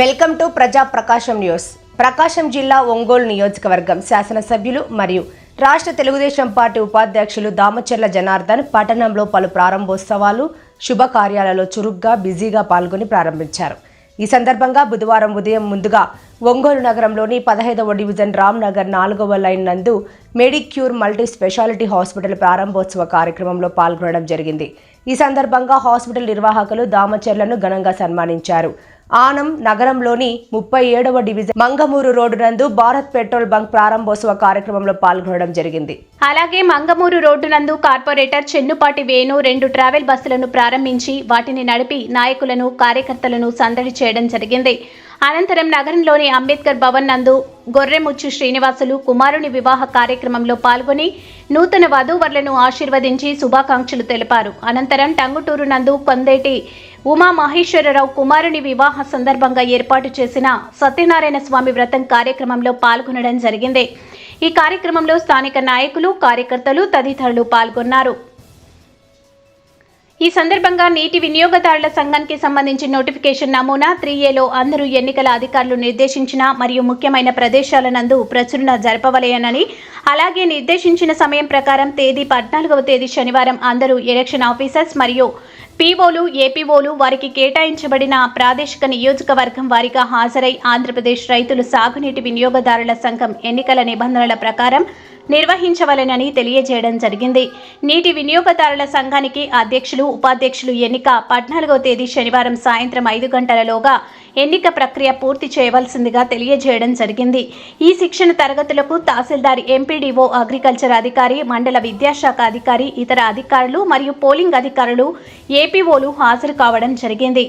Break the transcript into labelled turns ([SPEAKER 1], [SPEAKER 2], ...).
[SPEAKER 1] Welcome to ప్రజా ప్రకాశం news. ప్రకాశం జిల్లా ఒంగోలు నియోజకవర్గం శాసనసభ్యులు మరియు రాష్ట్ర తెలుగుదేశం పార్టీ ఉపాధ్యక్షులు దామచర్ల జనార్దన్ పట్టణంలో పలు ప్రారంభోత్సవాలు శుభకార్యాలలో చురుగ్గా బిజీగా పాల్గొని ప్రారంభించారు. ఈ సందర్భంగా బుధవారం ఉదయం ముందుగా ఒంగోలు నగరంలోని పదహైదవ డివిజన్ రామ్ నగర్ నాలుగవ లైన్ నందు మెడిక్యూర్ మల్టీ స్పెషాలిటీ హాస్పిటల్ ప్రారంభోత్సవ కార్యక్రమంలో పాల్గొనడం జరిగింది. ఈ సందర్భంగా హాస్పిటల్ నిర్వాహకులు దామచర్లను ఘనంగా సన్మానించారు. ఆనం నగరంలోని ముప్పై ఏడవ డివిజన్ మంగమూరు రోడ్డు నందు భారత్ పెట్రోల్ బంక్ ప్రారంభోత్సవ కార్యక్రమంలో పాల్గొనడం జరిగింది.
[SPEAKER 2] అలాగే మంగమూరు రోడ్డు నందు కార్పొరేటర్ చెన్నుపాటి వేణు రెండు ట్రావెల్ బస్సులను ప్రారంభించి వాటిని నడిపి నాయకులను కార్యకర్తలను సందడి చేయడం జరిగింది. అనంతరం నగరంలోని అంబేద్కర్ భవన్ నందు గొర్రెముచ్చు శ్రీనివాసులు కుమారుని వివాహ కార్యక్రమంలో పాల్గొని నూతన వధూవరులను ఆశీర్వదించి శుభాకాంక్షలు తెలిపారు. అనంతరం టంగుటూరు నందు కొందేటి ఉమా మహేశ్వరరావు కుమారుని వివాహ సందర్భంగా ఏర్పాటు చేసిన సత్యనారాయణ స్వామి వ్రతం కార్యక్రమంలో పాల్గొనడం జరిగింది. ఈ కార్యక్రమంలో స్థానిక నాయకులు కార్యకర్తలు తదితరులు పాల్గొన్నారు. ఈ సందర్భంగా నీటి వినియోగదారుల సంఘానికి సంబంధించిన నోటిఫికేషన్ నమూనా త్రీ ఏలో అందరూ ఎన్నికల అధికారులు నిర్దేశించిన మరియు ముఖ్యమైన ప్రదేశాల నందు ప్రచురణ జరపవలేనని అలాగే నిర్దేశించిన సమయం ప్రకారం తేదీ పద్నాలుగవ తేదీ శనివారం అందరూ ఎలక్షన్ ఆఫీసర్స్ మరియు పీఓలు ఏపీఓలు వారికి కేటాయించబడిన ప్రాదేశిక నియోజకవర్గం వారిగా హాజరై ఆంధ్రప్రదేశ్ రైతులు సాగునీటి వినియోగదారుల సంఘం ఎన్నికల నిబంధనల ప్రకారం నిర్వహించవలెనని తెలియజేయడం జరిగింది. నీటి వినియోగదారుల సంఘానికి అధ్యక్షులు ఉపాధ్యక్షులు ఎన్నిక పద్నాలుగో తేదీ శనివారం సాయంత్రం ఐదు గంటలలోగా ఎన్నిక ప్రక్రియ పూర్తి చేయవలసిందిగా తెలియజేయడం జరిగింది. ఈ శిక్షణ తరగతులకు తహసీల్దార్ ఎంపీడీఓ అగ్రికల్చర్ అధికారి మండల విద్యాశాఖ అధికారి ఇతర అధికారులు మరియు పోలింగ్ అధికారులు ఏపీఓలు హాజరు కావడం జరిగింది.